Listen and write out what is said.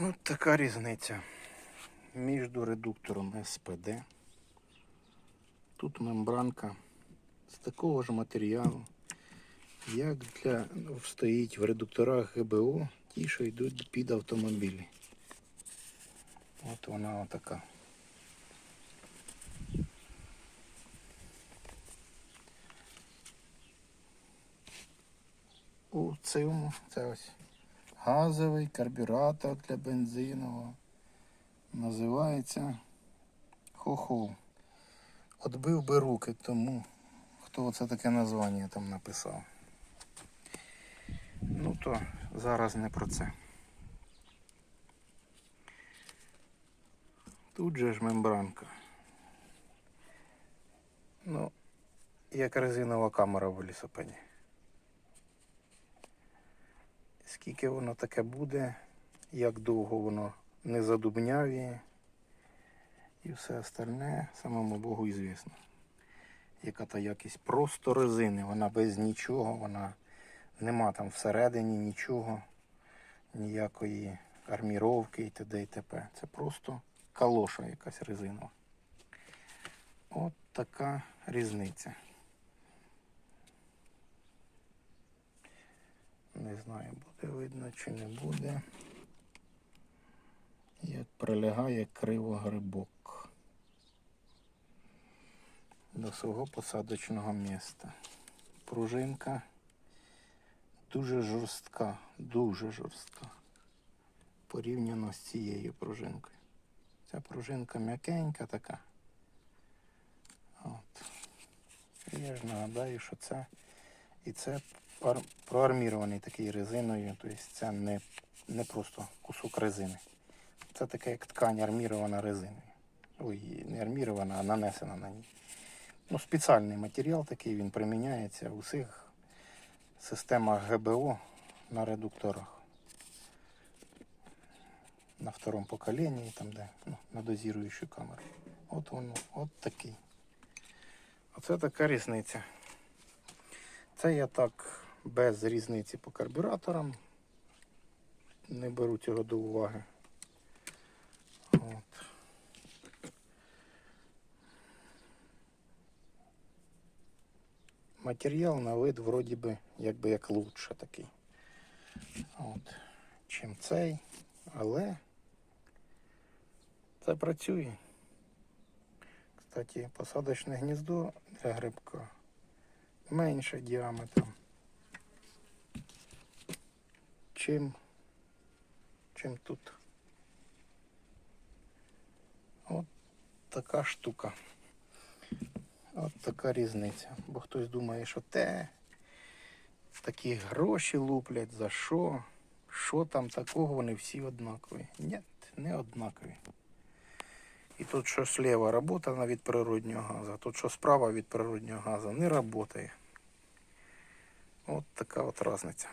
От така різниця між редуктором СПД. Тут мембранка з такого ж матеріалу, як для стоїть в редукторах ГБО, ті, що йдуть під автомобілі. От вона отака. У цьому це ось газовий карбюратор для бензинового. Називається хохол. Отбив би руки тому, хто це таке названня там написав. Ну то зараз не про це. Тут же ж мембранка. Ну, як резинова камера в лісопеді. Скільки воно таке буде, як довго воно не задубнявіє і все остальне самому Богу ізвісно. Яка та якість просто резини, вона без нічого, вона нема там всередині нічого, ніякої арміровки і т.д. і т.п. Це просто калоша якась резинова. От така різниця. Не знаю, буде видно чи не буде. Як прилягає криво грибок до свого посадочного міста. Пружинка дуже жорстка, дуже жорстка. Порівняно з цією пружинкою. Ця пружинка м'якенька така. От. Я ж нагадаю, що це і це проармірований такий резиною, тобто це не, не просто кусок резини. Це таке як ткань армірована резиною. Ой, не армірована, а нанесена на ній. Ну, спеціальний матеріал такий, він приміняється в усіх системах ГБО на редукторах. На второму поколінні, там де ну, на дозіруючу камеру. От воно, от такий. Оце така різниця. Це я так без різниці по карбюраторам. Не беру цього до уваги. От. Матеріал на вид вроді би якби як лучше такий. От. Чим цей, але це працює. Кстати, посадочне гніздо для грибка менше діаметром, чим, чим тут. От така штука. От така різниця. Бо хтось думає, що те такі гроші луплять, за що? Що там такого, вони всі однакові. Ні, не однакові. І тут що слева робота від природнього газу, а тут що справа від природнього газу не працює. От така от різниця.